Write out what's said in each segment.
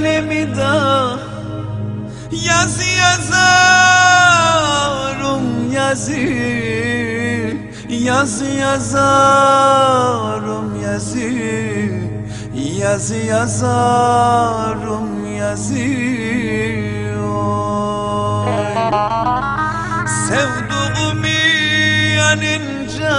alemi da Yazı yazarım yazı Yazı yazarım yazı Yazı yazarım yazı Oy. Sevduğumu yanınca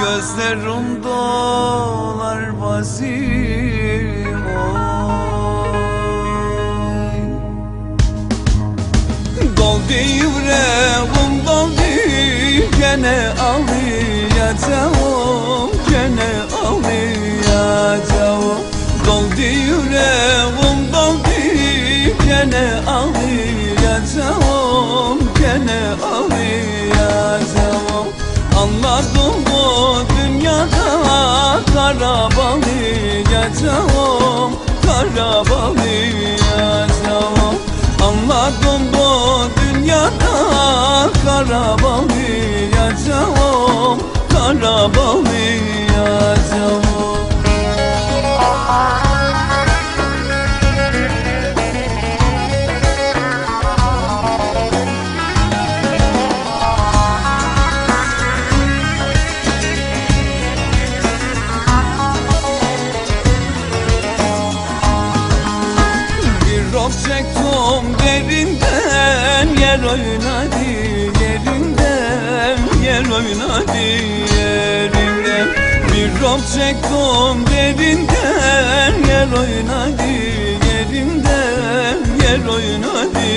Gözlerim dolar bazı Oy. Doldu yüreğim doldu Gene ağlayacağım Gene ağlayacağım Doldu yüreğim doldu Gene ağlayacağım Gene ağlayacağım Anladım bu dünyada Kara bağlayacağım Kara bu dünyada Kara bağlayacağım Yer oynadı yerinden Yer oynadı yerinden Bir rol çektim derinden Yer oynadı yerinden Yer oynadı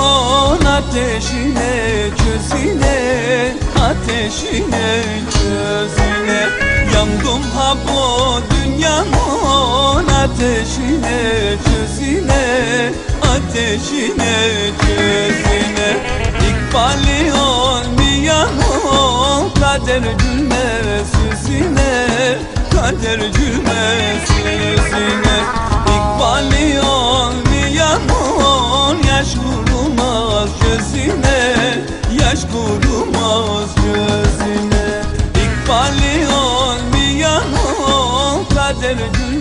dünyanın ateşine közüne Ateşine közüne Yandım ha bu dünyanın ateşine közüne Ateşine közüne İkbali olmayanın kader gülmez yüzüne Kader gülmez yüzüne sevdim.